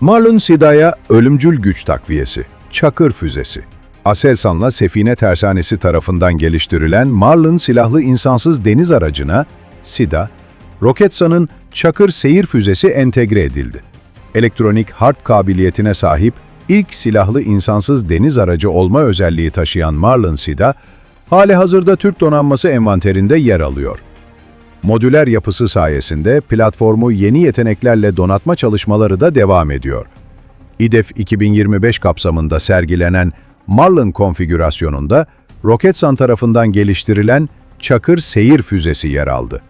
Marlon Sida'ya ölümcül güç takviyesi, Çakır füzesi. Aselsan'la Sefine Tersanesi tarafından geliştirilen Marlin silahlı insansız deniz aracına SIDA, Roketsan'ın Çakır seyir füzesi entegre edildi. Elektronik harp kabiliyetine sahip ilk silahlı insansız deniz aracı olma özelliği taşıyan Marlin SIDA, hali hazırda Türk donanması envanterinde yer alıyor. Modüler yapısı sayesinde platformu yeni yeteneklerle donatma çalışmaları da devam ediyor. İDEF 2025 kapsamında sergilenen Marlin konfigürasyonunda Roketsan tarafından geliştirilen Çakır seyir füzesi yer aldı.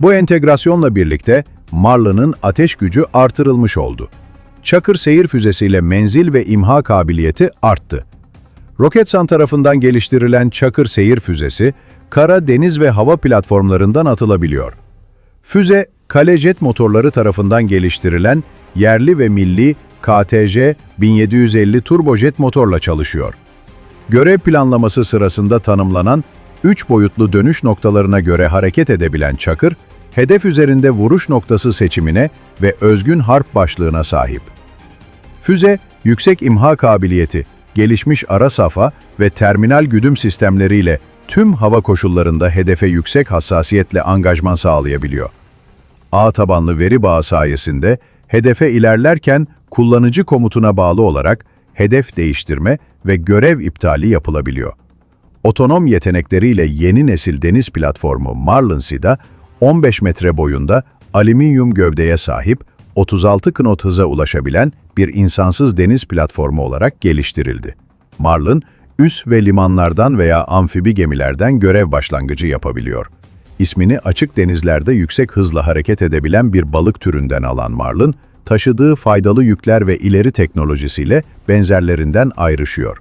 Bu entegrasyonla birlikte Marlin'ın ateş gücü artırılmış oldu. Çakır seyir füzesiyle menzil ve imha kabiliyeti arttı. Roketsan tarafından geliştirilen Çakır seyir füzesi, kara, deniz ve hava platformlarından atılabiliyor. Füze, kale jet motorları tarafından geliştirilen yerli ve milli KTJ 1750 turbojet motorla çalışıyor. Görev planlaması sırasında tanımlanan 3 boyutlu dönüş noktalarına göre hareket edebilen Çakır, hedef üzerinde vuruş noktası seçimine ve özgün harp başlığına sahip. Füze, yüksek imha kabiliyeti, gelişmiş ara safa ve terminal güdüm sistemleriyle tüm hava koşullarında hedefe yüksek hassasiyetle angajman sağlayabiliyor. ağ tabanlı veri bağı sayesinde hedefe ilerlerken kullanıcı komutuna bağlı olarak hedef değiştirme ve görev iptali yapılabiliyor. Otonom yetenekleriyle yeni nesil deniz platformu Marlin SIDA, 15 metre boyunda alüminyum gövdeye sahip 36 knot hıza ulaşabilen bir insansız deniz platformu olarak geliştirildi. Marlin, üs ve limanlardan veya amfibi gemilerden görev başlangıcı yapabiliyor. İsmini açık denizlerde yüksek hızla hareket edebilen bir balık türünden alan Marlin, taşıdığı faydalı yükler ve ileri teknolojisiyle benzerlerinden ayrışıyor.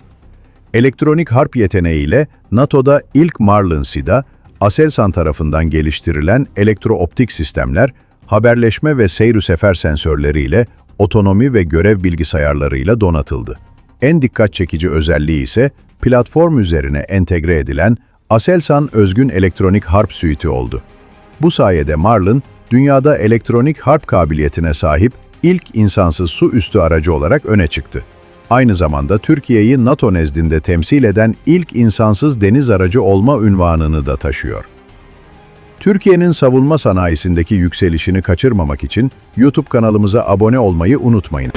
Elektronik harp yeteneğiyle NATO'da ilk Marlin SIDA, Aselsan tarafından geliştirilen elektrooptik sistemler, haberleşme ve seyir sefer sensörleriyle otonomi ve görev bilgisayarlarıyla donatıldı. En dikkat çekici özelliği ise platform üzerine entegre edilen Aselsan özgün elektronik harp suite'i oldu. Bu sayede Marlin, dünyada elektronik harp kabiliyetine sahip ilk insansız su üstü aracı olarak öne çıktı. Aynı zamanda Türkiye'yi NATO nezdinde temsil eden ilk insansız deniz aracı olma unvanını da taşıyor. Türkiye'nin savunma sanayisindeki yükselişini kaçırmamak için YouTube kanalımıza abone olmayı unutmayın.